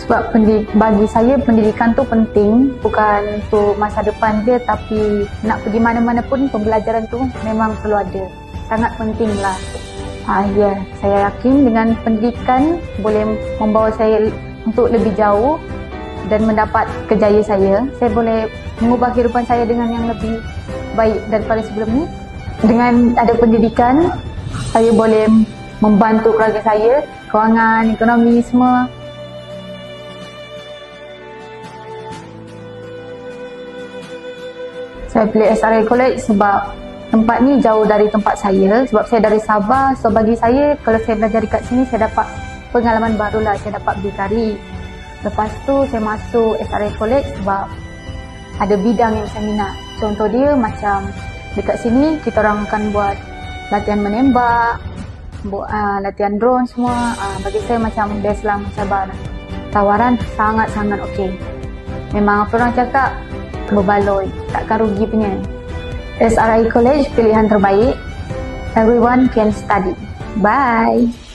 Sebab pendidik, bagi saya pendidikan tu penting bukan untuk masa depan je tapi nak pergi mana-mana pun pembelajaran tu memang perlu ada. Sangat penting lah. Ah, ya, saya yakin dengan pendidikan boleh membawa saya untuk lebih jauh dan mendapat kejayaan saya. Saya boleh mengubah kehidupan saya dengan yang lebih baik daripada sebelum ni. Dengan ada pendidikan, saya boleh membantu keluarga saya, kewangan, ekonomi semua. Saya pilih SRA College sebab tempat ni jauh dari tempat saya. Sebab saya dari Sabah so bagi saya kalau saya belajar dekat sini saya dapat pengalaman baru lah saya dapat berdikari lepas tu saya masuk SRA College sebab ada bidang yang saya minat. Contoh dia macam dekat sini kita orang akan buat latihan menembak buat uh, latihan drone semua. Uh, bagi saya macam best lah Sabah tawaran sangat-sangat okey. Memang apa orang cakap berbaloi takkan rugi punya. SRI College pilihan terbaik. Everyone can study. Bye